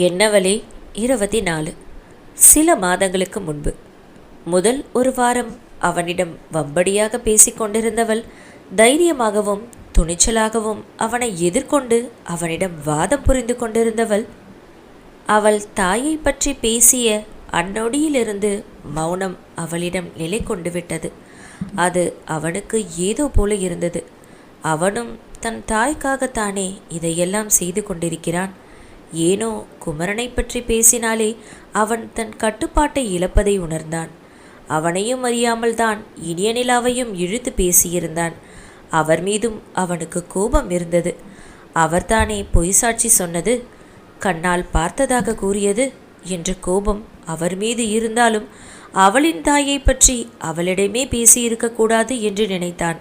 என்னவளே இருபத்தி நாலு சில மாதங்களுக்கு முன்பு முதல் ஒரு வாரம் அவனிடம் வம்படியாக பேசிக்கொண்டிருந்தவள் தைரியமாகவும் துணிச்சலாகவும் அவனை எதிர்கொண்டு அவனிடம் வாதம் புரிந்து கொண்டிருந்தவள் அவள் தாயை பற்றி பேசிய அந்நொடியிலிருந்து மௌனம் அவளிடம் நிலை கொண்டு விட்டது. அது அவனுக்கு ஏதோ போல இருந்தது. அவனும் தன் தாய்க்காகத்தானே இதையெல்லாம் செய்து கொண்டிருக்கிறான். ஏனோ குமரனை பற்றி பேசினாலே அவன் தன் கட்டுப்பாட்டை இழப்பதை உணர்ந்தான். அவனையும் அறியாமல் தான் இனிய நிலாவையும் இழுத்து பேசியிருந்தான். அவர் மீதும் அவனுக்கு கோபம் இருந்தது. அவர்தானே பொய் சாட்சி சொன்னது கண்ணால் பார்த்ததாக கூறியது என்ற கோபம் அவர் மீது இருந்தாலும் அவளின் தாயை பற்றி அவளிடமே பேசியிருக்கக்கூடாது என்று நினைத்தான்.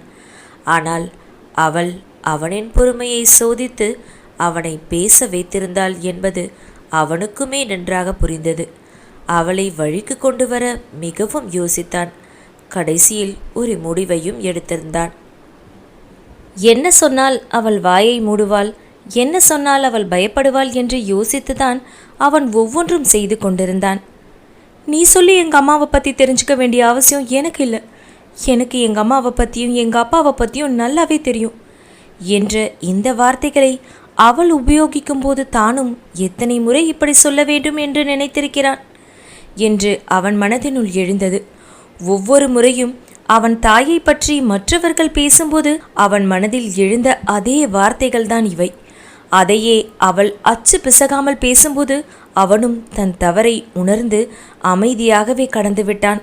ஆனால் அவள் அவனின் பொறுமையை சோதித்து அவனை பேச வைத்திருந்தாள் என்பது அவனுக்குமே நன்றாக புரிந்தது. அவளை வழிக்கு கொண்டு வர மிகவும் யோசித்தான். கடைசியில் ஒரு முடிவையும் எடுத்திருந்தான். என்ன சொன்னால் அவள் வாயை மூடுவாள்? என்ன சொன்னால் அவள் பயப்படுவாள் என்று யோசித்துதான் அவன் ஒவ்வொன்றும் செய்து கொண்டிருந்தான். நீ சொல்லி எங்கள் அம்மாவை பற்றி தெரிஞ்சுக்க வேண்டிய அவசியம் எனக்கு இல்லை. எனக்கு எங்கள் அம்மாவை பற்றியும் எங்கள் அப்பாவை பற்றியும் நல்லாவே தெரியும். என்ற இந்த வார்த்தைகளை அவள் உபயோகிக்கும் போது தானும் எத்தனை முறை இப்படி சொல்ல வேண்டும் என்று நினைத்திருக்கிறான்? என்று அவன் மனதினுள் எழுந்தது. ஒவ்வொரு முறையும் அவன் தாயை பற்றி மற்றவர்கள் பேசும்போது அவன் மனதில் எழுந்த அதே வார்த்தைகள்தான் இவை. அதையே அவள் அச்சு பிசகாமல் பேசும்போது அவனும் தன் தவறை உணர்ந்து அமைதியாகவே கடந்துவிட்டான்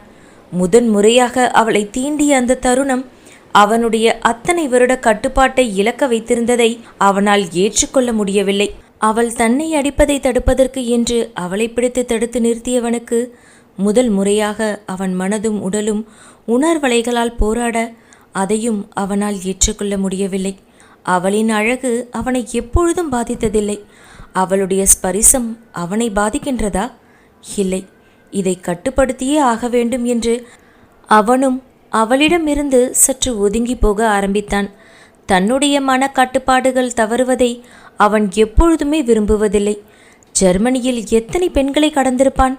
முதன் முறையாக அவளை தீண்டிய அந்த தருணம் அவனுடைய அத்தனை வருட கட்டுப்பாட்டை இழக்க வைத்திருந்ததை அவனால் ஏற்றுக்கொள்ள முடியவில்லை. அவள் தன்னை அடிப்பதை தடுப்பதற்கு என்று அவளை பிடித்து தடுத்து நிறுத்தியவனுக்கு முதல் முறையாக அவன் மனதும் உடலும் உணர்வலைகளால் போராட அதையும் அவனால் ஏற்றுக்கொள்ள முடியவில்லை. அவளின் அழகு அவனை எப்பொழுதும் பாதித்ததில்லை. அவளுடைய ஸ்பரிசம் அவனை பாதிக்கின்றதா? இல்லை. இதை கட்டுப்படுத்தியே ஆக வேண்டும் என்று அவனும் அவளிடமிருந்து சற்று ஒதுங்கி போக ஆரம்பித்தான். தன்னுடைய மன கட்டுப்பாடுகள் தவறுவதை அவன் எப்பொழுதுமே விரும்புவதில்லை. ஜெர்மனியில் எத்தனை பெண்களை கடந்திருப்பான்?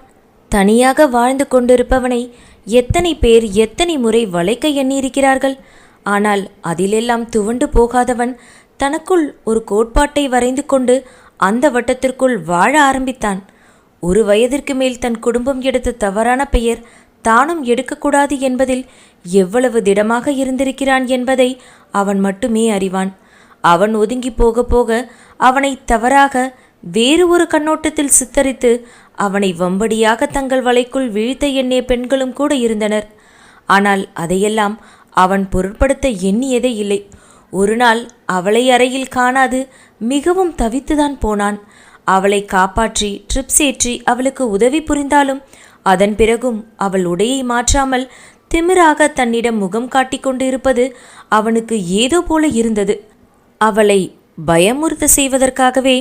தனியாக வாழ்ந்து கொண்டிருப்பவனை எத்தனை பேர் எத்தனை முறை வளைக்க எண்ணியிருக்கிறார்கள்? ஆனால் அதிலெல்லாம் துவண்டு போகாதவன் தனக்குள் ஒரு கோட்பாட்டை வரைந்து கொண்டு அந்த வட்டத்திற்குள் வாழ ஆரம்பித்தான். ஒரு வயதிற்கு மேல் தன் குடும்பம் எடுத்த தவறான பெயர் தானும் எடுக்கக்கூடாது என்பதில் எவ்வளவு திடமாக இருந்திருக்கிறான் என்பதை அவன் மட்டுமே அறிவான். அவன் ஒதுங்கி போக போக அவனை தவறாக வேறு ஒரு கண்ணோட்டத்தில் சித்தரித்து அவனை வம்படியாக தங்கள் வலைக்குள் வீழ்த்த எண்ணிய பெண்களும் கூட இருந்தனர். ஆனால் அதையெல்லாம் அவன் பொருட்படுத்த எண்ணியதே இல்லை. ஒரு நாள் அவளை அறையில் காணாது மிகவும் தவித்துதான் போனான். அவளை காப்பாற்றி ட்ரிப்ஸ் ஏற்றி அவளுக்கு உதவி புரிந்தாலும் அதன் பிறகும் அவள் உடையை மாற்றாமல் திமிராக தன்னிடம் முகம் காட்டிக் கொண்டு இருப்பது அவனுக்கு ஏதோ போல இருந்தது. அவளை பயமுறுத்த செய்வதற்காகவே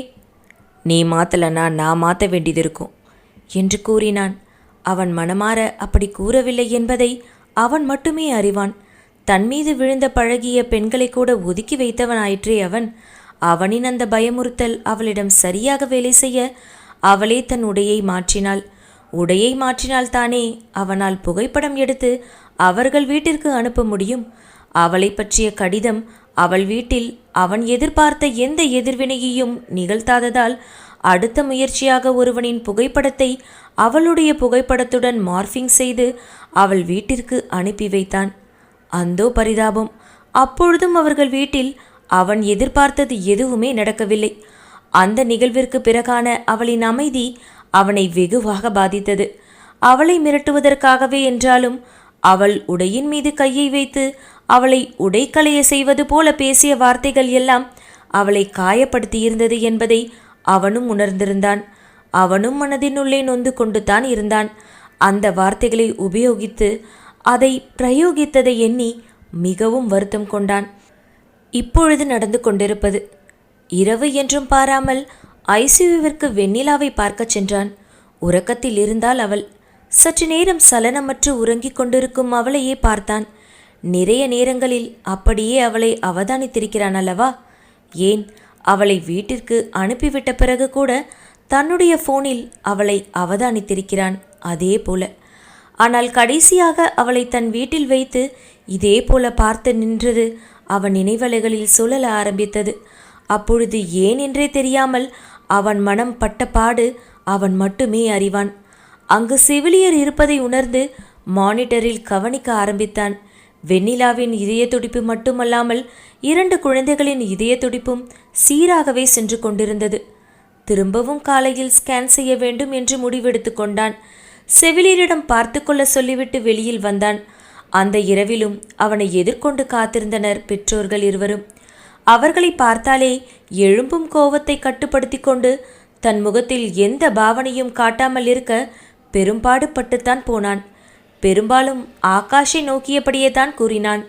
நீ மாத்தலனா நான் மாற்ற வேண்டியது இருக்கும் என்று கூறினான். அவன் மனமாற அப்படி கூறவில்லை என்பதை அவன் மட்டுமே அறிவான். தன் மீது விழுந்த பழகிய பெண்களை கூட ஒதுக்கி வைத்தவனாயிற்றே அவன். அவனின் அந்த பயமுறுத்தல் அவளிடம் சரியாக வேலை செய்ய அவளே தன் உடையை மாற்றினாள். உடையை மாற்றினால்தானே அவனால் புகைப்படம் எடுத்து அவர்கள் வீட்டிற்கு அனுப்ப முடியும். அவளை பற்றிய கடிதம் அவள் வீட்டில் அவன் எதிர்பார்த்த எந்த எதிர்வினையையும் நிகழ்த்தாததால் அடுத்த முயற்சியாக ஒருவனின் புகைப்படத்தை அவளுடைய புகைப்படத்துடன் மார்ஃபிங் செய்து அவள் வீட்டிற்கு அனுப்பி வைத்தான். அந்தோ பரிதாபம். அப்பொழுதும் அவர்கள் வீட்டில் அவன் எதிர்பார்த்தது எதுவுமே நடக்கவில்லை. அந்த நிகழ்விற்கு பிறகான அவளின் அமைதி அவனை வெகுவாக பாதித்தது. அவளை மிரட்டுவதற்காகவே என்றாலும் அவள் உடையின் மீது கையை வைத்து அவளை உடைக்கலைய செய்வது போல பேசிய வார்த்தைகள் எல்லாம் அவளை காயப்படுத்தியிருந்தது என்பதை அவனும் உணர்ந்திருந்தான். அவனும் மனதினுள்ளே நொந்து கொண்டுதான் இருந்தான். அந்த வார்த்தைகளை உபயோகித்து அதை பிரயோகித்ததை எண்ணி மிகவும் வருத்தம் கொண்டான். இப்பொழுது நடந்து கொண்டிருப்பது இரவு என்றும் பாராமல் ஐசியுவிற்கு வெண்ணிலாவை பார்க்கச் சென்றான். உறக்கத்தில் இருந்தால் அவள் சற்று நேரம் சலனமற்று உறங்கிக் கொண்டிருக்கும் அவளையே பார்த்தான். நிறைய நேரங்களில் அப்படியே அவளை அவதானித்திருக்கிறான் அல்லவா? ஏன்? அவளை வீட்டிற்கு அனுப்பிவிட்ட பிறகு கூட தன்னுடைய போனில் அவளை அவதானித்திருக்கிறான். அதே போல. ஆனால் கடைசியாக அவளை தன் வீட்டில் வைத்து இதே போல பார்த்து நின்றது அவன் நினைவலைகளில் சுழல ஆரம்பித்தது. அப்பொழுது ஏன் என்றே தெரியாமல் அவன் மனம் பட்ட பாடு அவன் மட்டுமே அறிவான். அங்கு செவிலியர் இருப்பதை உணர்ந்து மானிட்டரில் கவனிக்க ஆரம்பித்தான். வெண்ணிலாவின் இதய துடிப்பு மட்டுமல்லாமல் இரண்டு குழந்தைகளின் இதய துடிப்பும் சீராகவே சென்று கொண்டிருந்தது. திரும்பவும் காலையில் ஸ்கேன் செய்ய வேண்டும் என்று முடிவெடுத்து கொண்டான். செவிலியரிடம் பார்த்து கொள்ள சொல்லிவிட்டு வெளியில் வந்தான். அந்த இரவிலும் அவனை எதிர்கொண்டு காத்திருந்தனர் பெற்றோர்கள் இருவரும். அவர்களை பார்த்தாலே எழும்பும் கோவத்தை கட்டுப்படுத்தி கொண்டு தன் முகத்தில் எந்த பாவனையும் காட்டாமல் இருக்க பெரும்பாடு பட்டுத்தான் போனான். பெரும்பாலும் ஆகாஷை நோக்கியபடியே தான் கூறினான்.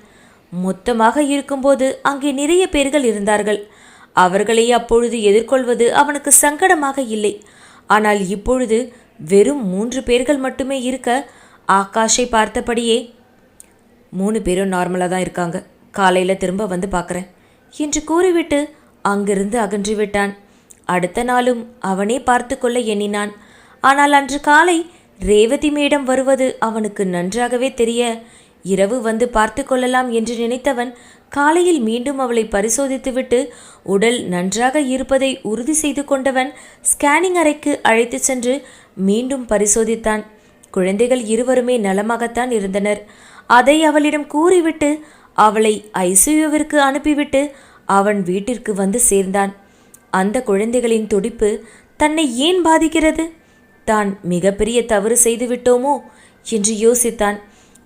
மொத்தமாக இருக்கும்போது அங்கே நிறைய பேர்கள் இருந்தார்கள். அவர்களை அப்பொழுது எதிர்கொள்வது அவனுக்கு சங்கடமாக இல்லை. ஆனால் இப்பொழுது வெறும் மூன்று பேர்கள் மட்டுமே இருக்க ஆகாஷை பார்த்தபடியே மூணு பேரும் நார்மலாக தான் இருக்காங்க. காலையில் திரும்ப வந்து பார்க்குறேன். என்று கூறிவிட்டு அங்கிருந்து அகன்று விட்டான் அடுத்த நாளும் அவனே பார்த்து கொள்ள எண்ணினான். ஆனால் அன்று காலை ரேவதி மேடம் வருவது அவனுக்கு நன்றாகவே தெரிய இரவு வந்து பார்த்து கொள்ளலாம் என்று நினைத்தவன் காலையில் மீண்டும் அவளை பரிசோதித்துவிட்டு உடல் நன்றாக இருப்பதை உறுதி செய்து கொண்டவன் ஸ்கேனிங் அறைக்கு அழைத்துச் சென்று மீண்டும் பரிசோதித்தான். குழந்தைகள் இருவருமே நலமாகத்தான் இருந்தனர். அதை அவளிடம் கூறிவிட்டு அவளை ஐசியூவிற்கு அனுப்பிவிட்டு அவன் வீட்டிற்கு வந்து சேர்ந்தான். அந்த குழந்தைகளின் துடிப்பு தன்னை ஏன் பாதிக்கிறது? தான் மிகப்பெரிய தவறு செய்துவிட்டோமோ என்று யோசித்தான்.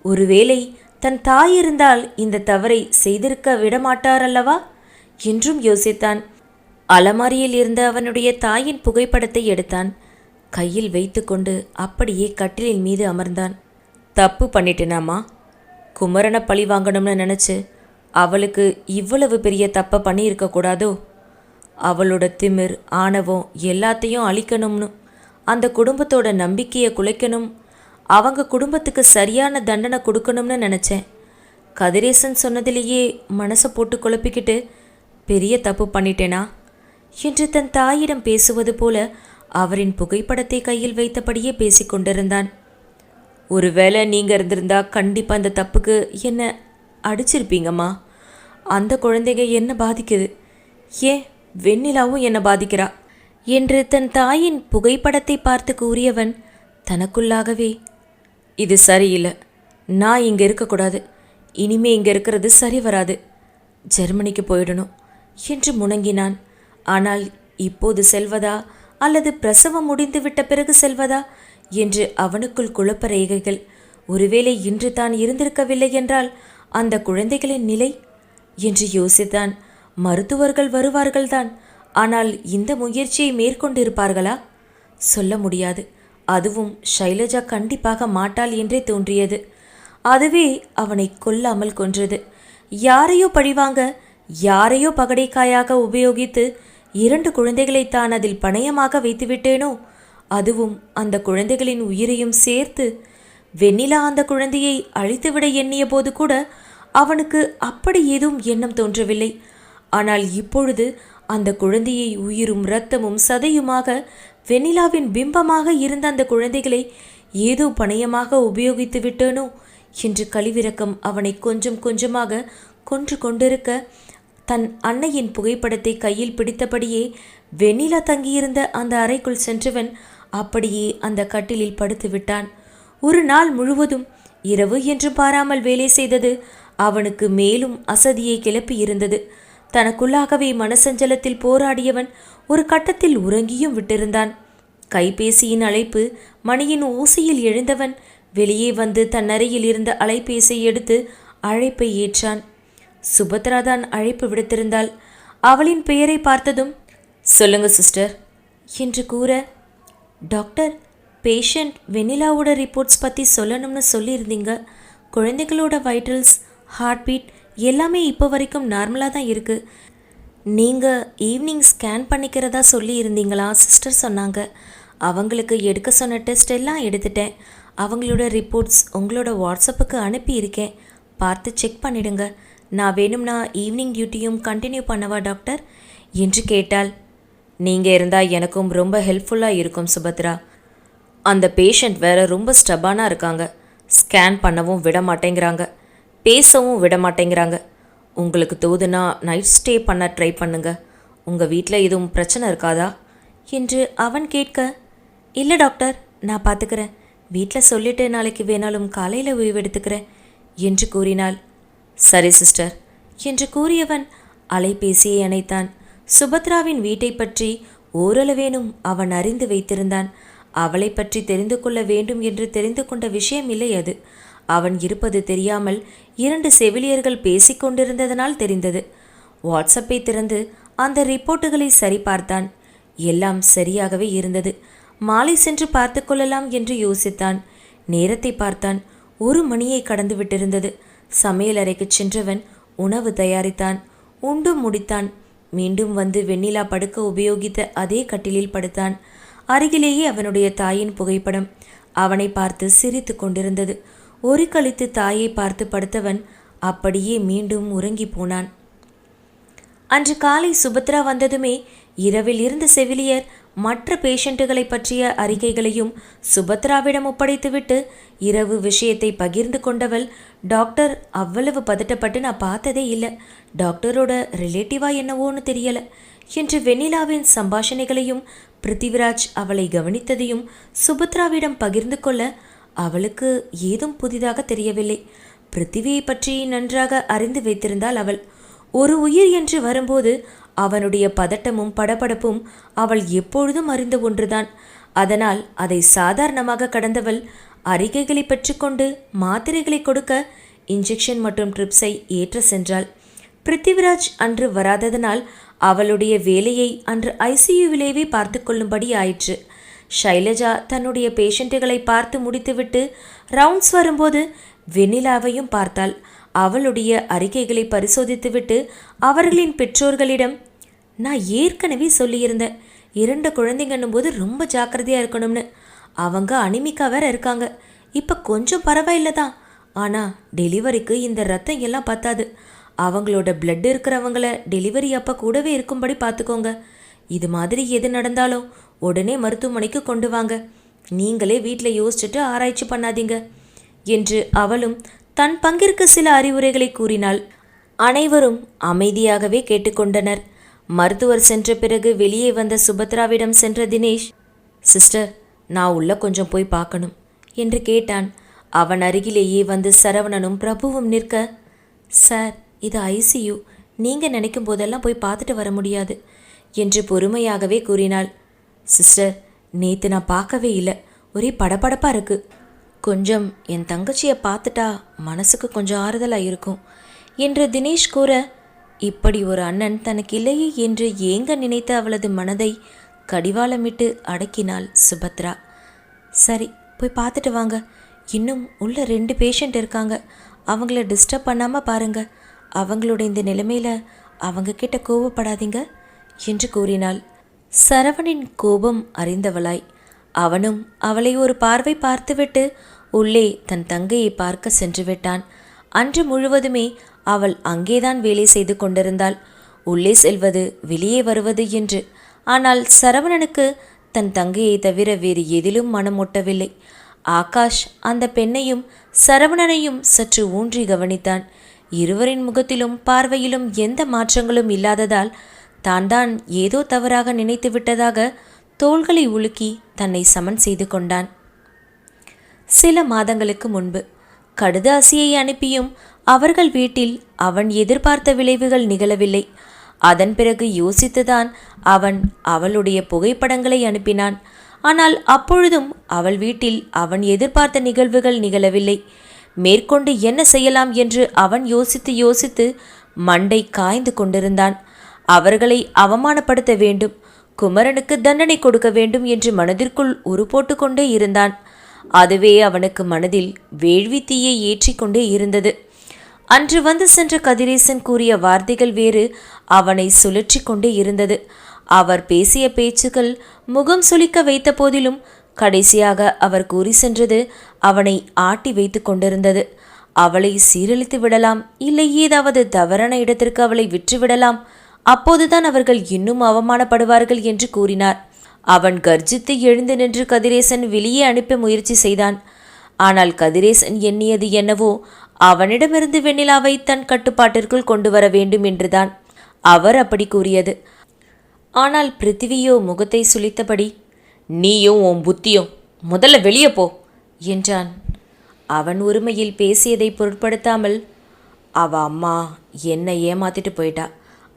ஒருவேளை தன் தாய் இருந்தால் இந்த தவறை செய்திருக்க விடமாட்டார் அல்லவா என்றும் யோசித்தான். அலமாரியில் இருந்த அவனுடைய தாயின் புகைப்படத்தை எடுத்தான். கையில் வைத்துக்கொண்டு அப்படியே கட்டிலின் மீது அமர்ந்தான். தப்பு பண்ணிட்டேனாமா? குமரனை பழி வாங்கணும்னு நினச்சி அவளுக்கு இவ்வளவு பெரிய தப்பை பண்ணியிருக்க கூடாதோ? அவளோட திமிர் ஆணவம் எல்லாத்தையும் அழிக்கணும்னு அந்த குடும்பத்தோட நம்பிக்கையை குலைக்கணும் அவங்க குடும்பத்துக்கு சரியான தண்டனை கொடுக்கணும்னு நினச்சேன். கதிரேசன் சொன்னதிலேயே மனசை போட்டு குழப்பிக்கிட்டு பெரிய தப்பு பண்ணிட்டேனா? என்று தன் தாயிடம் பேசுவது போல அவரின் புகைப்படத்தை கையில் வைத்தபடியே பேசிக்கொண்டிருந்தான். ஒருவேளை நீங்கள் இருந்திருந்தா கண்டிப்பாக அந்த தப்புக்கு என்ன அடிச்சிருப்பீங்கம்மா? அந்த குழந்தைங்க என்ன பாதிக்குது? ஏன் வெண்ணிலாவும் என்ன பாதிக்கிறா? என்று தன் தாயின் புகைப்படத்தை பார்த்து கூறியவன் தனக்குள்ளாகவே இது சரியில்லை. நான் இங்கே இருக்கக்கூடாது. இனிமே இங்கே இருக்கிறது சரி வராது. ஜெர்மனிக்கு போயிடணும் என்று முணங்கினான். ஆனால் இப்போது செல்வதா? அல்லது பிரசவம் முடிந்து விட்ட பிறகு செல்வதா? என்று அவனுக்குள் குழப்ப ரேகைகள் ஒருவேளை இன்று தான் இருந்திருக்கவில்லை என்றால் அந்த குழந்தைகளின் நிலை? என்று யோசித்தான். மருத்துவர்கள் வருவார்கள்தான் ஆனால் இந்த முயற்சியை மேற்கொண்டிருப்பார்களா? சொல்ல முடியாது. அதுவும் ஷைலஜா கண்டிப்பாக மாட்டாள் என்றே தோன்றியது. அதுவே அவனை கொல்லாமல் கொன்றது. யாரையோ பழிவாங்க யாரையோ பகடைக்காயாக உபயோகித்து இரண்டு குழந்தைகளை தான் அதில் பணயமாக வைத்துவிட்டேனோ? அதுவும் அந்த குழந்தைகளின் உயிரையும் சேர்த்து வெண்ணிலா அந்த குழந்தையை அழித்துவிட எண்ணிய போது கூட அவனுக்கு அப்படி ஏதும் எண்ணம் தோன்றவில்லை. ஆனால் இப்பொழுது அந்த குழந்தையை உயிரும் இரத்தமும் சதையுமாக வெண்ணிலாவின் பிம்பமாக இருந்த அந்த குழந்தைகளை ஏதோ பணயமாக உபயோகித்து விட்டேனோ என்று கழிவிறக்கம் அவனை கொஞ்சம் கொஞ்சமாக கொன்று கொண்டிருக்க தன் அன்னையின் புகைப்படத்தை கையில் பிடித்தபடியே வெண்ணிலா தங்கியிருந்த அந்த அறைக்குள் சென்றவன் அப்படியே அந்த கட்டிலில் படுத்து விட்டான். ஒரு நாள் முழுவதும் இரவு என்று பாராமல் வேலை செய்தது அவனுக்கு மேலும் அசதியை கிளப்பி இருந்தது தனக்குள்ளாகவே மனசஞ்சலத்தில் போராடியவன் ஒரு கட்டத்தில் உறங்கியும் விட்டிருந்தான். கைபேசியின் அழைப்பு மணியின் ஊசியில் எழுந்தவன் வெளியே வந்து தன் அறையில் இருந்த அலைபேசியை எடுத்து அழைப்பை ஏற்றான். சுபத்ரா தான் அழைப்பு விடுத்திருந்தாள். அவளின் பெயரை பார்த்ததும் சொல்லுங்க சிஸ்டர் என்று கூற டாக்டர் பேஷண்ட் வெனிலாவோட ரிப்போர்ட்ஸ் பற்றி சொல்லணும்னு சொல்லியிருந்தீங்க. குழந்தைகளோட வைட்டல்ஸ் ஹார்ட் பீட் எல்லாமே இப்போ வரைக்கும் நார்மலாக தான் இருக்குது நீங்கள் ஈவினிங் ஸ்கேன் பண்ணிக்கிறதா சொல்லியிருந்தீங்களா சிஸ்டர் சொன்னாங்க. அவங்களுக்கு எடுக்க சொன்ன டெஸ்ட் எல்லாம் எடுத்துட்டேன். அவங்களோட ரிப்போர்ட்ஸ் உங்களோட வாட்ஸ்அப்புக்கு அனுப்பியிருக்கேன். பார்த்து செக் பண்ணிடுங்க. நான் வேணும்னா ஈவினிங் டியூட்டியும் கண்டினியூ பண்ணவா டாக்டர்? என்று கேட்டாள். நீங்கள் இருந்தால் எனக்கும் ரொம்ப ஹெல்ப்ஃபுல்லாக இருக்கும் சுபத்ரா. அந்த பேஷண்ட் வேற ரொம்ப ஸ்டபானாக இருக்காங்க. ஸ்கேன் பண்ணவும் விட மாட்டேங்கிறாங்க. பேசவும் விட மாட்டேங்கிறாங்க. உங்களுக்கு தோதுனா நைட் ஸ்டே பண்ண ட்ரை பண்ணுங்க. உங்கள் வீட்டில் எதுவும் பிரச்சனை இருக்காதா? என்று அவன் கேட்க இல்லை டாக்டர் நான் பார்த்துக்கிறேன் வீட்டில் சொல்லிட்டு நாளைக்கு வேணாலும் காலையில் ஓய்வெடுத்துக்கிறேன் என்று கூறினாள். சரி சிஸ்டர் என்று கூறியவன் அலைபேசியை அணைத்தான். சுபத்ராவின் வீட்டை பற்றி ஓரளவேனும் அவன் அறிந்து வைத்திருந்தான். அவளை பற்றி தெரிந்து கொள்ள வேண்டும் என்று தெரிந்து கொண்ட விஷயம் இல்லை அது. அவன் இருப்பது தெரியாமல் இரண்டு செவிலியர்கள் பேசிக் கொண்டிருந்ததனால் தெரிந்தது. வாட்ஸ்அப்பை திறந்து அந்த ரிப்போர்ட்டுகளை சரிபார்த்தான். எல்லாம் சரியாகவே இருந்தது. மாலை சென்று பார்த்து கொள்ளலாம் என்று யோசித்தான். நேரத்தை பார்த்தான். ஒரு மணியை கடந்து விட்டிருந்தது சமையலறைக்கு சென்றவன் உணவு தயாரித்தான். உண்டு முடித்தான். மீண்டும் வந்து வெண்ணிலா படுக்க உபயோகித்த அதே கட்டிலில் படுத்தான். அருகிலேயே அவனுடைய தாயின் புகைப்படம். அவனை பார்த்து சிரித்து கொண்டிருந்தது. ஒரு கழித்து தாயை பார்த்து படுத்தவன் அப்படியே மீண்டும் உறங்கி போனான். அன்று காலை சுபத்ரா வந்ததுமே இரவில் இருந்த செவிலியர் மற்ற பேஷண்ட்டுகளை பற்றிய அறிக்கைகளையும் சுபத்ராவிடம் ஒப்படைத்துவிட்டு இரவு விஷயத்தை பகிர்ந்து கொண்டவள் டாக்டர் அவ்வளவு பதட்டப்பட்டு நான் பார்த்ததே இல்லை. டாக்டரோட ரிலேட்டிவா என்னவோன்னு தெரியல. என்று வெண்ணிலாவின் சம்பாஷணைகளையும் பிருத்திவிராஜ் அவளை கவனித்ததையும் சுபத்ராவிடம் பகிர்ந்து கொள்ள அவளுக்கு ஏதும் புதிதாக தெரியவில்லை. பிருத்திவியை பற்றி நன்றாக அறிந்து வைத்திருந்தாள் அவள். ஒரு உயிர் என்று வரும்போது அவனுடைய பதட்டமும் படபடப்பும் அவள் எப்பொழுதும் அறிந்த ஒன்றுதான். அதனால் அதை சாதாரணமாக கடந்தவள் அறிக்கைகளை பெற்றுக்கொண்டு மாத்திரைகளை கொடுக்க இன்ஜெக்ஷன் மற்றும் ட்ரிப்ஸை ஏற்ற சென்றாள். பிருத்திவிராஜ் அன்று வராததனால் அவளுடைய வேலையை அன்று ஐசியூவிலேயே பார்த்து கொள்ளும்படி ஆயிற்று. ஷைலஜா தன்னுடைய பேஷண்ட்டுகளை பார்த்து முடித்துவிட்டு ரவுண்ட்ஸ் வரும்போது வெண்ணிலாவையும் பார்த்தாள். அவளுடைய அறிக்கைகளை பரிசோதித்துவிட்டு அவர்களின் பெற்றோர்களிடம் நான் ஏற்கனவே சொல்லியிருந்தேன். இரண்டு குழந்தைங்கன்னும் போது ரொம்ப ஜாக்கிரதையாக இருக்கணும்னு. அவங்க அனிமிக்கா வேற இருக்காங்க. இப்போ கொஞ்சம் பரவாயில்ல தான். ஆனால் டெலிவரிக்கு இந்த ரத்தம் எல்லாம் பத்தாது. அவங்களோட பிளட் இருக்கிறவங்கள டெலிவரி அப்போ கூடவே இருக்கும்படி பார்த்துக்கோங்க இது மாதிரி எது நடந்தாலும் உடனே மருத்துவமனைக்கு கொண்டு வாங்க. நீங்களே வீட்டில் யோசிச்சுட்டு ஆராய்ச்சி பண்ணாதீங்க. என்று அவளும் தன் பங்கிற்கு சில அறிவுரைகளை கூறினாள். அனைவரும் அமைதியாகவே கேட்டுக்கொண்டனர். மருத்துவர் சென்ற பிறகு வெளியே வந்த சுபத்ராவிடம் சென்ற தினேஷ் சிஸ்டர் நான் உள்ள கொஞ்சம் போய் பார்க்கணும் என்று கேட்டான். அவன் அருகிலேயே வந்து சரவணனும் பிரபுவும் நிற்க சார் இது ஐசியூ நீங்கள் நினைக்கும் போதெல்லாம் போய் பார்த்துட்டு வர முடியாது என்று பொறுமையாகவே கூறினாள். சிஸ்டர் நேற்று நான் பார்க்கவே இல்லை. ஒரே படபடப்பாக இருக்கு. கொஞ்சம் என் தங்கச்சியை பார்த்துட்டா மனசுக்கு கொஞ்சம் ஆறுதலாக இருக்கும் என்று தினேஷ் கூற இப்படி ஒரு அண்ணன் தனக்கு இல்லையே என்று ஏங்க நினைத்த அவளது மனதை கடிவாளமிட்டு அடக்கினாள் சுபத்ரா. சரி போய் பார்த்துட்டு வாங்க. இன்னும் உள்ள ரெண்டு பேஷண்ட் இருக்காங்க. அவங்கள டிஸ்டர்ப் பண்ணாமல் பாருங்க. அவங்களோட இந்த நிலைமையில அவங்க கிட்ட கோபப்படாதீங்க என்று கூறினாள். சரவணின் கோபம் அறிந்தவளாய். அவனும் அவளை ஒரு பார்வை பார்த்துவிட்டு உள்ளே தன் தங்கையை பார்க்க சென்று விட்டான். அன்று முழுவதுமே அவள் அங்கேதான் வேலை செய்து கொண்டிருந்தாள். உள்ளே செல்வது வெளியே வருவது என்று. ஆனால் சரவணனுக்கு தன் தங்கையை தவிர வேறு எதிலும் மனம் ஒட்டவில்லை. ஆகாஷ் அந்த பெண்ணையும் சரவணனையும் சற்று ஊன்றி கவனித்தான். இருவரின் முகத்திலும் பார்வையிலும் எந்த மாற்றங்களும் இல்லாததால் தான் தான் ஏதோ தவறாக நினைத்து விட்டதாக தோள்களை உலுக்கி தன்னை சமன் செய்து கொண்டான். சில மாதங்களுக்கு முன்பு கடுதாசியை அனுப்பியும் அவர்கள் வீட்டில் அவன் எதிர்பார்த்த விளைவுகள் நிகழவில்லை. அதன் பிறகு யோசித்துதான் அவன் அவளுடைய புகைப்படங்களை அனுப்பினான். ஆனால் அப்பொழுதும் அவள் வீட்டில் அவன் எதிர்பார்த்த நிகழ்வுகள் நிகழவில்லை. மேற்கொண்டு என்ன செய்யலாம் என்று அவன் யோசித்து யோசித்து மண்டை காய்ந்து கொண்டிருந்தான். அவர்களை அவமானப்படுத்த வேண்டும். குமரனுக்கு தண்டனை கொடுக்க வேண்டும் என்று மனதிற்குள் உரு போட்டுக்கொண்டே இருந்தான். அதுவே அவனுக்கு மனதில் வேள்வி தீயை ஏற்றிக்கொண்டே இருந்தது. அன்று வந்து சென்ற கதிரேசன் கூறிய வார்த்தைகள் வேறு அவனை சுழற்றி கொண்டே இருந்தது. அவர் பேசிய பேச்சுக்கள் முகம் சுளிக்க வைத்த போதிலும் கடைசியாக அவர் கூறி சென்றது அவனை ஆட்டி வைத்து கொண்டிருந்தது. அவளை சீரழித்து விடலாம் இல்லை ஏதாவது தவறான இடத்திற்கு அவளை விற்றுவிடலாம் அப்போதுதான் அவர்கள் இன்னும் அவமானப்படுவார்கள் என்று கூறினார். அவன் கர்ஜித்து எழுந்து நின்று கதிரேசன் வெளியே அனுப்ப முயற்சி செய்தான். ஆனால் கதிரேசன் எண்ணியது என்னவோ அவனிடமிருந்து வெண்ணிலாவை தன் கட்டுப்பாட்டிற்குள் கொண்டு வர வேண்டும் என்றுதான் அவர் அப்படி கூறியது. ஆனால் பிருத்திவியோ முகத்தை சுளித்தபடி நீயும் உன் புத்தியும் முதல்ல வெளியே போ என்றான். அவன் உரிமையில் பேசியதை பொருட்படுத்தாமல் அவ அம்மா என்னை ஏமாத்திட்டு போயிட்டா.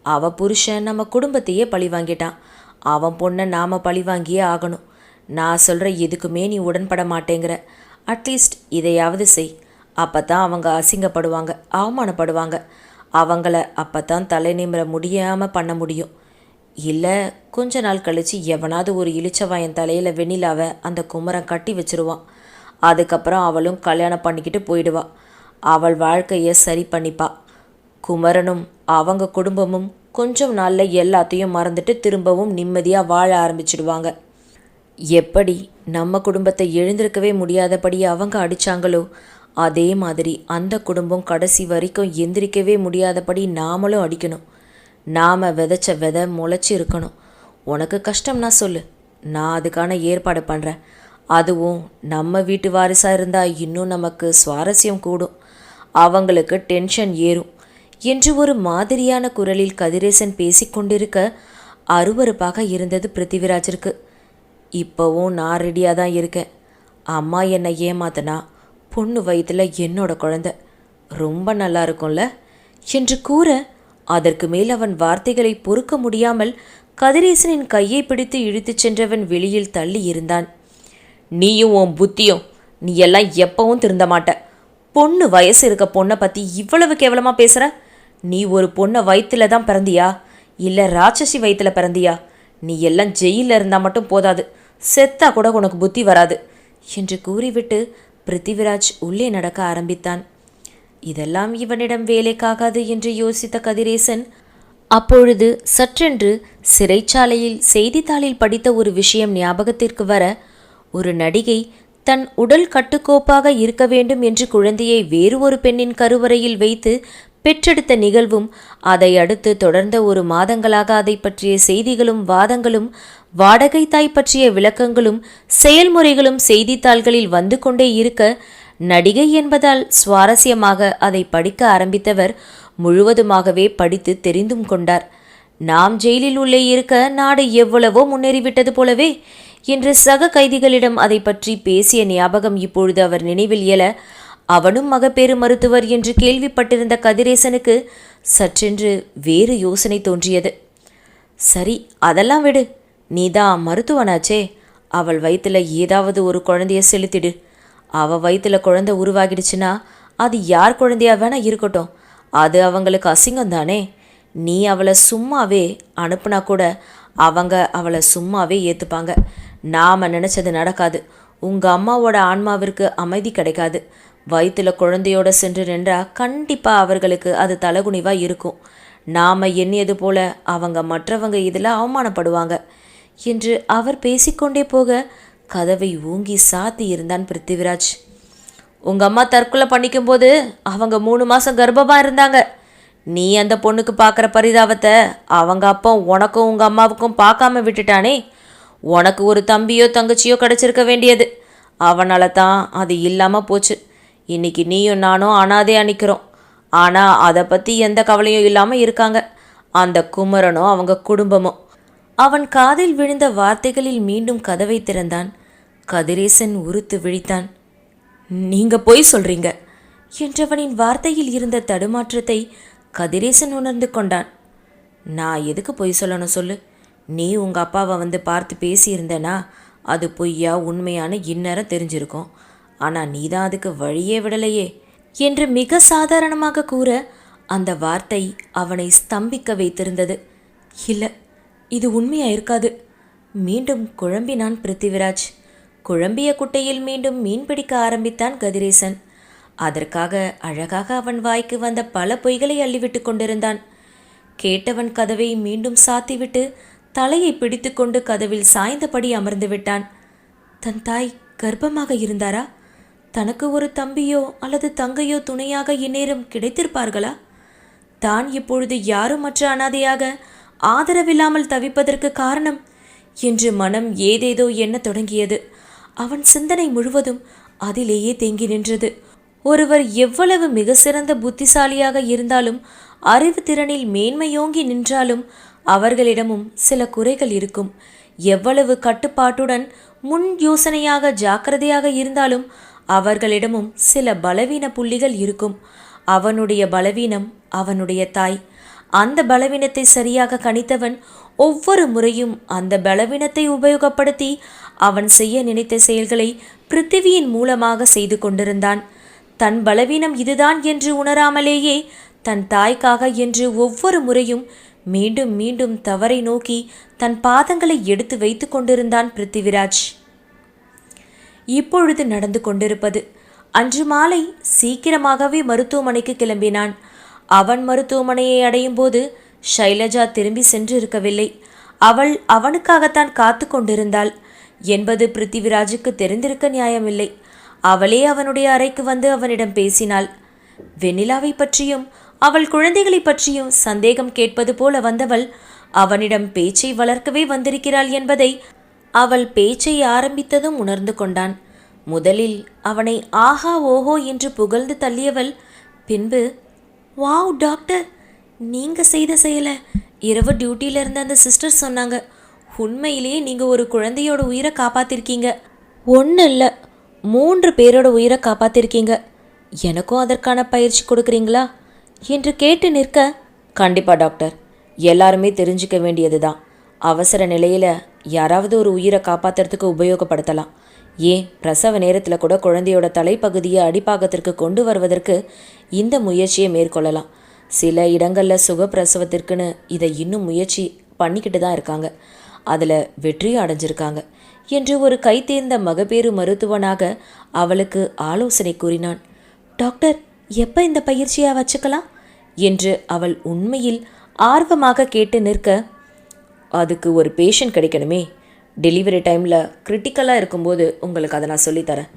அவ புருஷன் நம்ம குடும்பத்தையே பழி வாங்கிட்டான். அவன் பொண்ணை நாம பழி வாங்கியே ஆகணும். நான் சொல்கிற எதுக்குமே நீ உடன்பட மாட்டேங்கிற. அட்லீஸ்ட் இதையாவது செய். அப்போ தான் அவங்க அசிங்கப்படுவாங்க அவமானப்படுவாங்க. அவங்கள அப்போ தான் தலை நிமிர முடியாமல் பண்ண முடியும். இல்லை கொஞ்ச நாள் கழித்து எவனாவது ஒரு இளிச்சவாயன் தலையில் வெண்ணிலாவை அந்த குமரன் கட்டி வச்சிருவான். அதுக்கப்புறம் அவளும் கல்யாணம் பண்ணிக்கிட்டு போயிடுவா. அவள் வாழ்க்கையை சரி பண்ணிப்பா. குமரனும் அவங்க குடும்பமும் கொஞ்சம் நாளில் எல்லாத்தையும் மறந்துட்டு திரும்பவும் நிம்மதியாக வாழ ஆரம்பிச்சிடுவாங்க. எப்படி நம்ம குடும்பத்தை எழுந்திருக்கவே முடியாதபடி அவங்க அடிச்சாங்களோ அதே மாதிரி அந்த குடும்பம் கடைசி வரைக்கும் எந்திரிக்கவே முடியாதபடி நாமளும் அடிக்கணும். நாம் விதைச்ச விதை முளைச்சி இருக்கணும். உனக்கு கஷ்டம்னா சொல்லு. நான் அதுக்கான ஏற்பாடு பண்ணுறேன் அதுவும் நம்ம வீட்டு வாரிசாக இருந்தால் இன்னும் நமக்கு சுவாரஸ்யம் கூடும். அவங்களுக்கு டென்ஷன் ஏறும். என்று ஒரு மாதிரியான குரலில் கதிரேசன் பேசிக்கொண்டிருக்க அருவருப்பாக இருந்தது பிருத்திவிராஜிற்கு. இப்போவும் நான் ரெடியாக தான் இருக்கேன். அம்மா என்னை ஏமாத்தினா பொண்ணு வயதில் என்னோட குழந்தை. ரொம்ப நல்லா இருக்கும்ல. என்று கூற அதற்கு மேல் அவன் வார்த்தைகளை பொறுக்க முடியாமல் கதிரேசனின் கையை பிடித்து இழுத்துச் சென்றவன் வெளியில் தள்ளி இருந்தான். நீயும் உன் புத்தியும் நீ எல்லாம் எப்பவும் திருந்த மாட்ட. பொண்ணு வயசு இருக்க பொண்ணை பற்றி இவ்வளவு கேவலமாக பேசுகிற நீ ஒரு பொண்ணை வயிற்றுல தான் பிறந்தியா? இல்லை ராட்சசி வயிற்றுல பிறந்தியா? நீ எல்லாம் ஜெயிலில் இருந்தால் மட்டும் போதாது. செத்தா கூட உனக்கு புத்தி வராது. என்று கூறிவிட்டு பிருத்திவிராஜ் உள்ளே நடக்க ஆரம்பித்தான். இதெல்லாம் இவனிடம் வேலைக்காகாது என்று யோசித்த கதிரேசன். அப்பொழுது சற்றென்று சிறைச்சாலையில் செய்தித்தாளில் படித்த ஒரு விஷயம் ஞாபகத்திற்கு வர ஒரு நடிகை தன் உடல் கட்டுக்கோப்பாக இருக்க வேண்டும் என்று குழந்தையை வேறு ஒரு பெண்ணின் கருவறையில் வைத்து பெற்றெடுத்த நிகழ்வும் அதை அடுத்து தொடர்ந்த ஒரு மாதங்களாக அதை பற்றிய செய்திகளும் வாதங்களும் வாடகை தாய் பற்றிய விளக்கங்களும் செயல்முறைகளும் செய்தித்தாள்களில் வந்து கொண்டே இருக்க நடிகை என்பதால் சுவாரஸ்யமாக அதை படிக்க ஆரம்பித்தவர் முழுவதுமாகவே படித்து தெரிந்தும் கொண்டார். நாம் ஜெயிலில் உள்ளே இருக்க நாடு எவ்வளவோ முன்னேறிவிட்டது போலவே என்று சக கைதிகளிடம் அதை பற்றி பேசிய ஞாபகம் இப்பொழுது அவர் நினைவில் இயல அவனும் மகப்பேறு மருத்துவர் என்று கேள்விப்பட்டிருந்த கதிரேசனுக்கு சற்றென்று வேறு யோசனை தோன்றியது. சரி அதெல்லாம் விடு. நீதான் மருத்துவனாச்சே. அவள் வயிற்றில் ஏதாவது ஒரு குழந்தைய செலுத்திடு. அவ வயிற்றில் குழந்தை உருவாகிடுச்சுன்னா அது யார் குழந்தையா வேணா இருக்கட்டும். அது அவங்களுக்கு அசிங்கம் தானே நீ அவளை சும்மாவே அனுப்புனா கூட அவங்க அவளை சும்மாவே ஏற்றுப்பாங்க நாம் நினச்சது நடக்காது. உங்கள் அம்மாவோட ஆன்மாவிற்கு அமைதி கிடைக்காது. வயிற்றுல குழந்தையோட சென்று நின்றா கண்டிப்பாக அவர்களுக்கு அது தலகுனிவாக இருக்கும். நாம் எண்ணியது போல அவங்க மற்றவங்க இதில் அவமானப்படுவாங்க. என்று அவர் பேசிக்கொண்டே போக கதவை ஊங்கி சாத்தி இருந்தான் பிருத்திவிராஜ். உங்கள் அம்மா தற்கொலை பண்ணிக்கும்போது அவங்க மூணு மாதம் கர்ப்பமாக இருந்தாங்க. நீ அந்த பொண்ணுக்கு பார்க்குற பரிதாபத்தை அவங்க அப்பா உனக்கும் உங்கள் அம்மாவுக்கும் பார்க்காம விட்டுட்டானே. உனக்கு ஒரு தம்பியோ தங்கச்சியோ கிடச்சிருக்க வேண்டியது. அவனால தான் அது இல்லாமல் போச்சு. இன்னைக்கு நீயும் நானும் அனாதையாக நிற்கிறோம் ஆனால் அதை பற்றி எந்த கவலையும் இல்லாமல் இருக்காங்க. அந்த குமரனும் அவங்க குடும்பமும். அவன் காதில் விழுந்த வார்த்தைகளில் மீண்டும் கதவை திறந்தான். கதிரேசன் உறுத்து விழித்தான். நீங்க பொய் சொல்றீங்க. என்றவனின் வார்த்தையில் இருந்த தடுமாற்றத்தை கதிரேசன் உணர்ந்து கொண்டான். நான் எதுக்கு பொய் சொல்லணும் சொல்லு. நீ உங்க அப்பாவை வந்து பார்த்து பேசியிருந்தனா அது பொய்யா உண்மையான இன்னரம் தெரிஞ்சிருக்கும். ஆனால் நீ தான் அதுக்கு வழியே விடலையே என்று மிக சாதாரணமாக கூற அந்த வார்த்தை அவனை ஸ்தம்பிக்க வைத்திருந்தது. இல்லை இது உண்மையாக இருக்காது. மீண்டும் குழம்பினான் பிருத்திவிராஜ். குழம்பிய குட்டையில் மீண்டும் மீன் பிடிக்க ஆரம்பித்தான் கதிரேசன். அதற்காக அழகாக அவன் வாய்க்கு வந்த பல பொய்களை அள்ளிவிட்டு கொண்டிருந்தான். கேட்டவன் கதவை மீண்டும் சாத்திவிட்டு தலையை பிடித்துக்கொண்டு கதவில் சாய்ந்தபடி அமர்ந்து விட்டான். தன் தாய் கர்ப்பமாக இருந்தாரா? தனக்கு ஒரு தம்பியோ அல்லது தங்கையோ துணையாக இந்நேரம் கிடைத்திருப்பார்களா? தான் இப்பொழுது யாரும் மற்ற அனாதையாக ஆதரவில்லாமல் தவிப்பதற்கு காரணம்? என்று மனம் ஏதேதோ எண்ணத் தொடங்கியது. அவன் சிந்தனை முழுவதும் அதிலேயே தேங்கி நின்றது. ஒருவர் எவ்வளவு மிக சிறந்த புத்திசாலியாக இருந்தாலும் அறிவு திறனில் மேன்மையோங்கி நின்றாலும் அவர்களிடமும் சில குறைகள் இருக்கும். எவ்வளவு கட்டுப்பாட்டுடன் முன் யோசனையாக ஜாக்கிரதையாக இருந்தாலும் அவர்களிடமும் சில பலவீன புள்ளிகள் இருக்கும். அவனுடைய பலவீனம் அவனுடைய தாய். அந்த பலவீனத்தை சரியாக கணித்தவன் ஒவ்வொரு முறையும் அந்த பலவீனத்தை உபயோகப்படுத்தி அவன் செய்ய நினைத்த செயல்களை பிருத்திவியின் மூலமாக செய்து கொண்டிருந்தான். தன் பலவீனம் இதுதான் என்று உணராமலேயே தன் தாய்க்காக என்று ஒவ்வொரு முறையும் மீண்டும் மீண்டும் தவறை நோக்கி தன் பாதங்களை எடுத்து வைத்து கொண்டிருந்தான் பிருத்திவிராஜ். இப்பொழுது நடந்து கொண்டிருப்பது. அன்று மாலை சீக்கிரமாகவே மருத்துவமனைக்கு கிளம்பினான். அவன் மருத்துவமனையை அடையும் போது ஷைலஜா திரும்பி சென்று இருக்கவில்லை அவள் அவனுக்காகத்தான் காத்து கொண்டிருந்தாள். என்பது பிருத்திவிராஜுக்கு தெரிந்திருக்க நியாயமில்லை. அவளே அவனுடைய அறைக்கு வந்து அவனிடம் பேசினாள். வெண்ணிலாவை பற்றியும் அவள் குழந்தைகளை பற்றியும் சந்தேகம் கேட்பது போல வந்தவள் அவனிடம் பேச்சை வளர்க்கவே வந்திருக்கிறாள் என்பதை அவள் பேச்சை ஆரம்பித்ததும் உணர்ந்து கொண்டான். முதலில் அவனை ஆஹா ஓஹோ என்று புகழ்ந்து தள்ளியவள் பின்பு வாவ் டாக்டர் நீங்க செய்த செயலை. இரவு டியூட்டியில இருந்த அந்த சிஸ்டர் சொன்னாங்க உண்மையிலேயே நீங்க ஒரு குழந்தையோட உயிரை காப்பாத்திருக்கீங்க. ஒன்றும் இல்லை மூன்று பேரோட உயிரை காப்பாத்திருக்கீங்க. எனக்கும் அதற்கான பயிற்சி கொடுக்குறீங்களா? என்று கேட்டு நிற்க கண்டிப்பா டாக்டர். எல்லாருமே தெரிஞ்சுக்க வேண்டியது தான் அவசர நிலையில் யாராவது ஒரு உயிரை காப்பாத்துறதுக்கு உபயோகப்படுத்தலாம். ஏன்? பிரசவ நேரத்தில் கூட குழந்தையோட தலைப்பகுதியை அடிப்பாகத்திற்கு கொண்டு வருவதற்கு இந்த முயற்சியை மேற்கொள்ளலாம். சில இடங்களில் சுகப்பிரசவத்திற்குன்னு இதை இன்னும் முயற்சி பண்ணிக்கிட்டு தான் இருக்காங்க. அதில் வெற்றியும் அடைஞ்சிருக்காங்க என்று ஒரு கைத்தேர்ந்த மகப்பேறு மருத்துவனாக அவளுக்கு ஆலோசனை கூறினான். டாக்டர் எப்போ இந்த பயிற்சியை வச்சுக்கலாம்? என்று அவள் உண்மையில் ஆர்வமாக கேட்டு நிற்க அதுக்கு ஒரு பேஷண்ட் கிடைக்கணுமே. டெலிவரி டைமில் கிரிட்டிக்கலாக இருக்கும்போது உங்களுக்கு அதை நான் சொல்லித்தரேன்.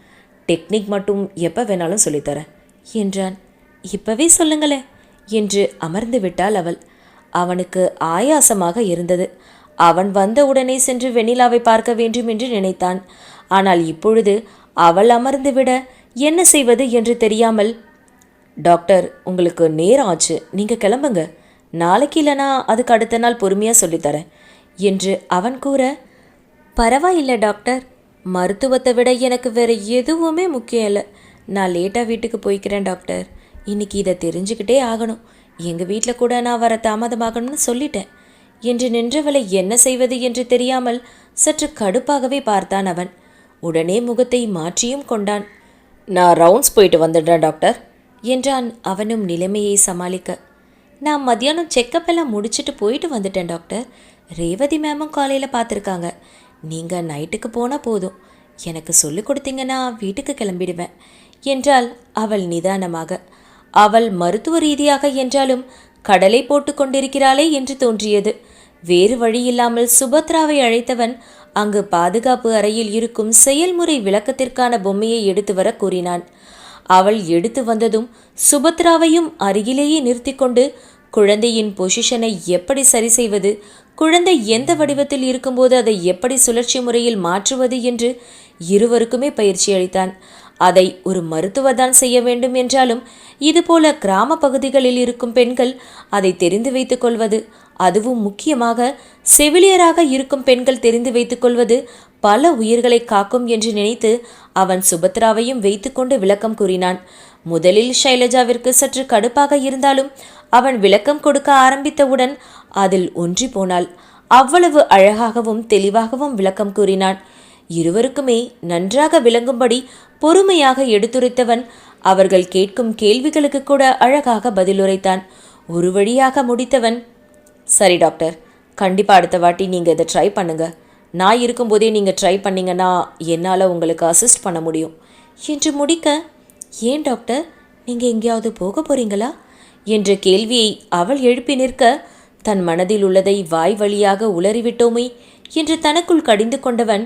டெக்னிக் மட்டும் எப்போ வேணாலும் சொல்லித்தரேன். என்றான். இப்போவே சொல்லுங்களேன் என்று அமர்ந்து விட்டாள் அவள். அவனுக்கு ஆயாசமாக இருந்தது. அவன் வந்த உடனே சென்று வெண்ணிலாவை பார்க்க வேண்டும் என்று நினைத்தான். ஆனால் இப்பொழுது அவள் அமர்ந்து விட என்ன செய்வது என்று தெரியாமல் டாக்டர் உங்களுக்கு நேரம் ஆச்சு. நீங்கள் கிளம்புங்க. நாளைக்கு இல்லைனா அதுக்கு அடுத்த நாள் பொறுமையாக சொல்லித்தரேன். என்று அவன் கூற பரவாயில்லை டாக்டர். மருத்துவத்தை விட எனக்கு வேற எதுவுமே முக்கியம் இல்லை. நான் லேட்டாக வீட்டுக்கு போய்க்கிறேன் டாக்டர். இன்னைக்கு இதை தெரிஞ்சுக்கிட்டே ஆகணும். எங்கள் வீட்டில் கூட நான் வர தாமதமாகணும்னு சொல்லிட்டேன். என்று நின்றவளை என்ன செய்வது என்று தெரியாமல் சற்று கடுப்பாகவே பார்த்தான் அவன். உடனே முகத்தை மாற்றியும் கொண்டான். நான் ரவுண்ட்ஸ் போயிட்டு வந்துடுறேன் டாக்டர். என்றான் அவனும் நிலைமையை சமாளிக்க. நான் மத்தியானம் செக்கப் எல்லாம் முடிச்சுட்டு போயிட்டு வந்துட்டேன் டாக்டர். ரேவதி மேமும் காலையில் பார்த்துருக்காங்க நீங்கள் நைட்டுக்கு போனால் போதும். எனக்கு சொல்லிக் கொடுத்தீங்கன்னா வீட்டுக்கு கிளம்பிடுவேன் என்றாள் அவள் நிதானமாக. அவள் மருத்துவ ரீதியாக என்றாலும் கடலை போட்டு கொண்டிருக்கிறாளே என்று தோன்றியது. வேறு வழியில்லாமல் சுபத்ராவை அழைத்தவன் அங்கு பாதுகாப்பு அறையில் இருக்கும் செயல்முறை விளக்கத்திற்கான பொம்மையை எடுத்து வர கூறினான். அவள் எடுத்து வந்ததும் சுபத்ராவையும் அருகிலேயே நிறுத்தி கொண்டு குழந்தையின் பொசிஷனை எப்படி சரி செய்வது குழந்தை எந்த வடிவத்தில் இருக்கும்போது அதை எப்படி சுழற்சி முறையில் மாற்றுவது என்று இருவருக்குமே பயிற்சி அளித்தான். அதை ஒரு மருத்துவர் தான் செய்ய வேண்டும் என்றாலும் இதுபோல கிராம பகுதிகளில் இருக்கும் பெண்கள் அதை தெரிந்து வைத்துக் கொள்வது அதுவும் முக்கியமாக செவிலியராக இருக்கும் பெண்கள் தெரிந்து வைத்துக் கொள்வது பல உயிர்களை காக்கும் என்று நினைத்து அவன் சுபத்ராவையும் வைத்துக்கொண்டு விளக்கம் கூறினான். முதலில் ஷைலஜாவிற்கு சற்று கடுப்பாக இருந்தாலும் அவன் விளக்கம் கொடுக்க ஆரம்பித்தவுடன் அதில் ஒன்றி போனாள். அவ்வளவு அழகாகவும் தெளிவாகவும் விளக்கம் கூறினான். இருவருக்குமே நன்றாக விளங்கும்படி பொறுமையாக எடுத்துரைத்தவன் அவர்கள் கேட்கும் கேள்விகளுக்கு கூட அழகாக பதிலுரைத்தான். ஒரு வழியாக முடித்தவன் சரி டாக்டர் கண்டிப்பாக அடுத்த வாட்டி நீங்கள் இதை ட்ரை பண்ணுங்க. நான் இருக்கும்போதே நீங்கள் ட்ரை பண்ணிங்கன்னா என்னால் உங்களுக்கு அசிஸ்ட் பண்ண முடியும். என்று முடிக்க ஏன் டாக்டர் நீங்கள் எங்கேயாவது போக போகிறீங்களா என்ற கேள்வியை அவள் எழுப்பி நிற்க தன் மனதில் உள்ளதை வாய் வழியாக உளறிவிட்டோமே என்று தனக்குள் கடிந்து கொண்டவன்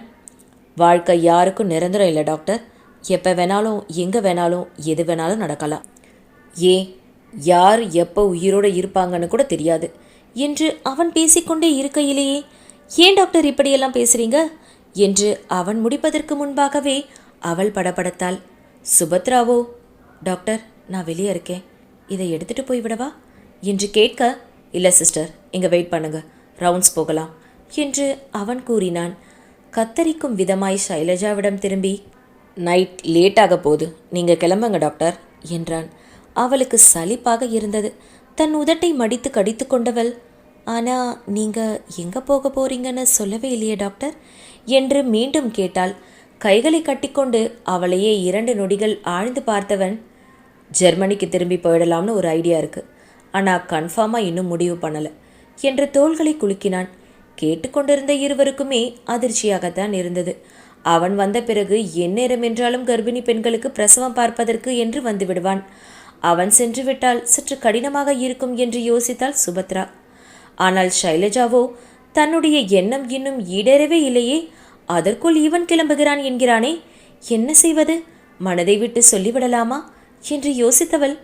வாழ்க்கை யாருக்கும் நிரந்தரம் இல்லை டாக்டர். எப்போ வேணாலும் எங்கே வேணாலும் எது வேணாலும் நடக்கலாம். ஏன் யார் எப்போ உயிரோடு இருப்பாங்கன்னு கூட தெரியாது என்று அவன் பேசிக்கொண்டே இருக்கையிலேயே ஏன் டாக்டர் இப்படியெல்லாம் பேசுறீங்க? என்று அவன் முடிப்பதற்கு முன்பாகவே அவள் படபடத்தாள். சுபத்ராவோ டாக்டர் நான் வெளியே இருக்கேன். இதை எடுத்துட்டு போய் விடவா? என்று கேட்க இல்லை சிஸ்டர் இங்கே வெயிட் பண்ணுங்க. ரவுண்ட்ஸ் போகலாம். என்று அவன் கூறினான். கத்தரிக்கும் விதமாய் சைலஜாவிடம் திரும்பி நைட் லேட்டாக போகுது. நீங்கள் கிளம்புங்க டாக்டர் என்றான். அவளுக்கு சலிப்பாக இருந்தது. தன் உதட்டை மடித்து கடித்து கொண்டவள் ஆனால் நீங்கள் எங்கே போக போகிறீங்கன்னு சொல்லவே இல்லையே டாக்டர் என்று மீண்டும் கேட்டாள். கைகளை கட்டிக்கொண்டு அவளையே இரண்டு நொடிகள் ஆழ்ந்து பார்த்தவன் ஜெர்மனிக்கு திரும்பி போயிடலாம்னு ஒரு ஐடியா இருக்குது ஆனால் கன்ஃபார்மாக இன்னும் முடிவு பண்ணலை. என்று தோள்களை குலுக்கினான். கேட்டுக்கொண்டிருந்த இருவருக்குமே அதிர்ச்சியாகத்தான் இருந்தது. அவன் வந்த பிறகு எந்நேரம் என்றாலும் கர்ப்பிணி பெண்களுக்கு பிரசவம் பார்ப்பதற்கு என்று வந்து விடுவான் அவன் சென்று விட்டால் சற்று கடினமாக இருக்கும் என்று யோசித்தாள் சுபத்ரா. ஆனால் ஷைலஜாவோ தன்னுடைய எண்ணம் இன்னும் ஈடேறவே இல்லையே. அதற்குள் இவன் கிளம்புகிறான் என்கிறானே. என்ன செய்வது? மனதை விட்டு சொல்லிவிடலாமா? என்று யோசித்தவள்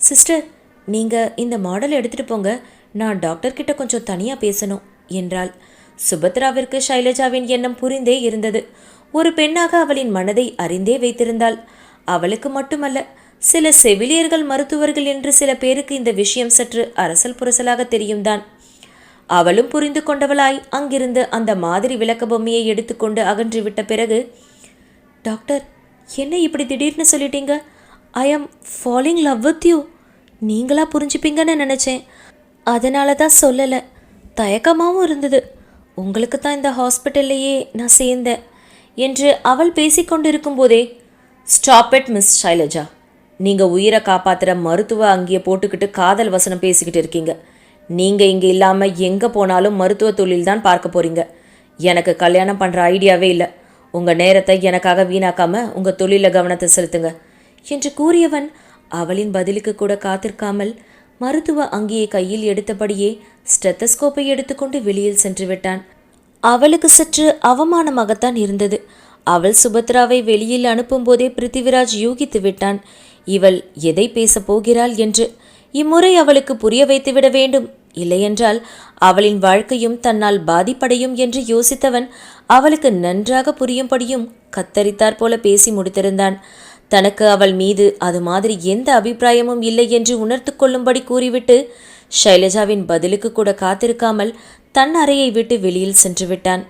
சிஸ்டர் நீங்கள் இந்த மாடல் எடுத்துகிட்டு போங்க. நான் டாக்டர்கிட்ட கொஞ்சம் தனியாக பேசணும் என்றாள். சுபத்ராவிற்கு ஷைலஜாவின் எண்ணம் புரிந்தே இருந்தது. ஒரு பெண்ணாக அவளின் மனதை அறிந்தே வைத்திருந்தாள். அவளுக்கு மட்டுமல்ல சில செவிலியர்கள் மருத்துவர்கள் என்று சில பேருக்கு இந்த விஷயம் சற்று அரசல் புரசலாக தெரியும் தான் அவளும் புரிந்து கொண்டவளாய் அங்கிருந்து அந்த மாதிரி விளக்க பொம்மையை எடுத்துக்கொண்டு அகன்றுவிட்ட பிறகு டாக்டர் என்ன இப்படி திடீர்னு சொல்லிட்டீங்க? ஐ ஆம் ஃபாலிங் லவ் வித் யூ. நீங்களா புரிஞ்சுப்பீங்கன்னு நினச்சேன். அதனால தான் சொல்லலை. தயக்கமாகவும் இருந்தது. உங்களுக்கு தான் இந்த ஹாஸ்பிட்டல்லையே நான் சேர்ந்தேன் என்று அவள் பேசிக்கொண்டிருக்கும் போதே ஸ்டாப் இட் மிஸ் ஷைலஜா நீங்கள் உயிரை காப்பாற்றுற மருத்துவ அங்கேயே போட்டுக்கிட்டு காதல் வசனம் பேசிக்கிட்டு இருக்கீங்க. நீங்கள் இங்கே இல்லாமல் எங்கே போனாலும் மருத்துவ தொழில் தான் பார்க்க போகிறீங்க எனக்கு கல்யாணம் பண்ணுற ஐடியாவே இல்லை. உங்கள் நேரத்தை எனக்காக வீணாக்காமல் உங்கள் தொழிலில் கவனத்தை செலுத்துங்க என்று கூறியவன் அவளின் பதிலுக்கு கூட காத்திருக்காமல் மருத்துவ அங்கியை கையில் எடுத்தபடியே ஸ்டெத்தஸ்கோப்பை எடுத்துக்கொண்டு வெளியில் சென்று விட்டான். அவளுக்கு சற்று அவமானமாகத்தான் இருந்தது. அவள் சுபத்ராவை வெளியில் அனுப்பும்போதே பிருத்திவிராஜ் யூகித்து விட்டான். இவள் எதை பேசப் போகிறாள் என்று? இம்முறை அவளுக்கு புரிய வைத்துவிட வேண்டும். இல்லையென்றால் அவளின் வாழ்க்கையும் தன்னால் பாதிப்படையும் என்று யோசித்தவன் அவளுக்கு நன்றாக புரியும்படியும் கத்தரித்தார் போல பேசி முடித்திருந்தான். தனக்கு அவள் மீது அது மாதிரி எந்த அபிப்பிராயமும் இல்லை என்று உணர்த்து கொள்ளும்படி கூறிவிட்டு ஷைலஜாவின் பதிலுக்கு கூட காத்திருக்காமல் தன் அறையை விட்டு வெளியில் சென்று விட்டான்.